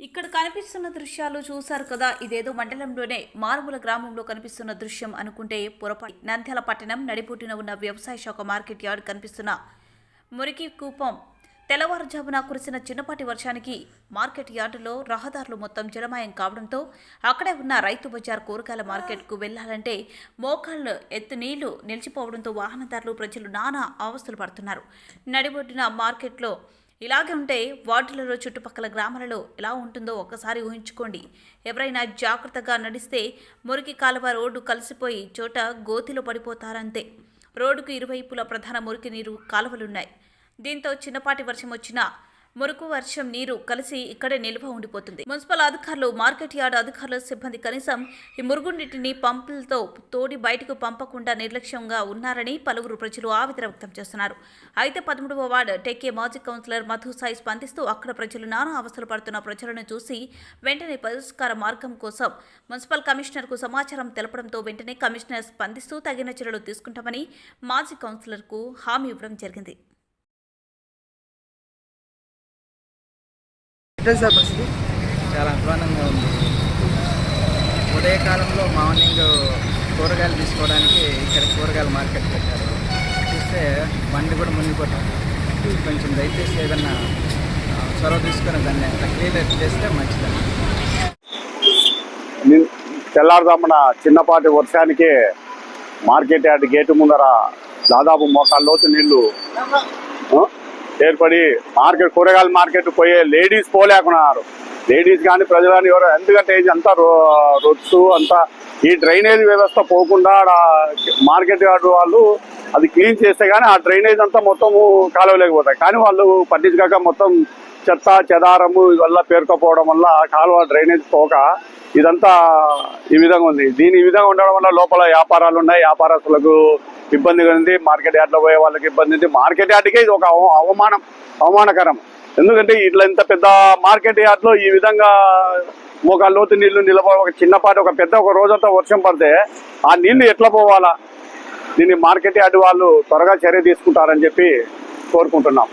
ఇక్కడ కనిపిస్తున్న దృశ్యాలు చూశారు కదా. ఇదేదో మండలంలోనే మారుమూల గ్రామంలో కనిపిస్తున్న దృశ్యం అనుకుంటే పొరపాటు. నంద్యాల పట్టణం నడిబొట్టున ఉన్న వ్యవసాయ శాఖ మార్కెట్ యార్డ్ కనిపిస్తున్న మురికి కూపం. తెల్లవారుజామున కురిసిన చిన్నపాటి వర్షానికి మార్కెట్ యార్డులో రహదారులు మొత్తం జలమయం కావడంతో అక్కడే ఉన్న రైతు బజార్ కూరగాయల మార్కెట్కు వెళ్ళాలంటే మోకాళ్ళు ఎత్తు నీళ్ళు నిలిచిపోవడంతో వాహనదారులు ప్రజలు నానా అవస్థలు పడుతున్నారు. నడిబొడ్డిన మార్కెట్లో ఇలాగే ఉంటే వార్డులలో చుట్టుపక్కల గ్రామాలలో ఎలా ఉంటుందో ఒక్కసారి ఊహించుకోండి. ఎవరైనా జాగ్రత్తగా నడిస్తే మురికి కాలువ రోడ్డు కలిసిపోయి చోట గోతిలో పడిపోతారంతే. రోడ్డుకు ఇరువైపులా ప్రధాన మురికి నీరు కాలువలున్నాయి. దీంతో చిన్నపాటి వర్షం వచ్చినా మురుకు వర్షం నీరు కలిసి ఇక్కడే నిల్వ ఉండిపోతుంది. మున్సిపల్ అధికారులు మార్కెట్ యార్డ్ అధికారుల సిబ్బంది కనీసం ఈ మురుగునీటిని పంపులతో తోడి బయటకు పంపకుండా నిర్లక్ష్యంగా ఉన్నారని పలువురు ప్రజలు ఆవేదన వ్యక్తం చేస్తున్నారు. అయితే పదమూడవ వార్డు టెక్కే మాజీ కౌన్సిలర్ మధు సాయి స్పందిస్తూ అక్కడ ప్రజలు నానా అవస్థలు పడుతున్న ప్రజలను చూసి వెంటనే పరిష్కార మార్గం కోసం మున్సిపల్ కమిషనర్కు సమాచారం తెలపడంతో వెంటనే కమిషనర్ స్పందిస్తూ తగిన చర్యలు తీసుకుంటామని మాజీ కౌన్సిలర్కు హామీ ఇవ్వడం జరిగింది. ఎట్లా సార్ పరిస్థితి చాలా అధ్వానంగా ఉంది. ఉదయకాలంలో మార్నింగ్ కూరగాయలు తీసుకోవడానికి ఇక్కడ కూరగాయల మార్కెట్ పెట్టారు. చూస్తే బండి కూడా మునిగిపోతాం. కొంచెం దయచేసి ఏదన్నా చొరవ తీసుకొని దాన్ని క్లియర్ చేస్తే మంచిదని నిన్- తెల్లారుజామున చిన్నపాటి వర్షానికి మార్కెట్ యార్డ్ గేటు ముందర దాదాపు మోకాళ్ళ లోతు నీళ్ళు ఏర్పడి మార్కెట్ కూరగాయల మార్కెట్ పోయే లేడీస్ పోలేకున్నారు. లేడీస్ కానీ ప్రజలు కానీ ఎవరు ఎందుకంటే ఇది అంతా రొచ్చు అంతా ఈ డ్రైనేజ్ వ్యవస్థ పోకుండా మార్కెట్ యార్డు వాళ్ళు అది క్లీన్ చేస్తే కానీ ఆ డ్రైనేజ్ అంతా మొత్తము కాలువలేకపోతాయి కానీ వాళ్ళు పట్టించుకోక మొత్తం చెత్త చెదారము వల్ల పేరుకపోవడం వల్ల కాలువ డ్రైనేజ్ పోక ఇదంతా ఈ విధంగా ఉంది. దీని ఈ విధంగా ఉండడం వల్ల లోపల వ్యాపారాలు ఉన్నాయి. వ్యాపారస్తులకు ఇబ్బందిగా ఉంది మార్కెట్ యార్డ్లో పోయే వాళ్ళకి ఇబ్బంది ఉంది. మార్కెట్ యార్డ్కే ఇది ఒక అవమానం అవమానకరం. ఎందుకంటే ఇట్లా ఇంత పెద్ద మార్కెట్ యార్డ్లో ఈ విధంగా ఒక లోతు నీళ్ళు నిలబ ఒక చిన్నపాటి ఒక పెద్ద ఒక రోజంతా వర్షం పడితే ఆ నీళ్ళు ఎట్లా పోవాలా? దీన్ని మార్కెట్ యార్డ్ వాళ్ళు త్వరగా చర్య తీసుకుంటారని చెప్పి కోరుకుంటున్నాం.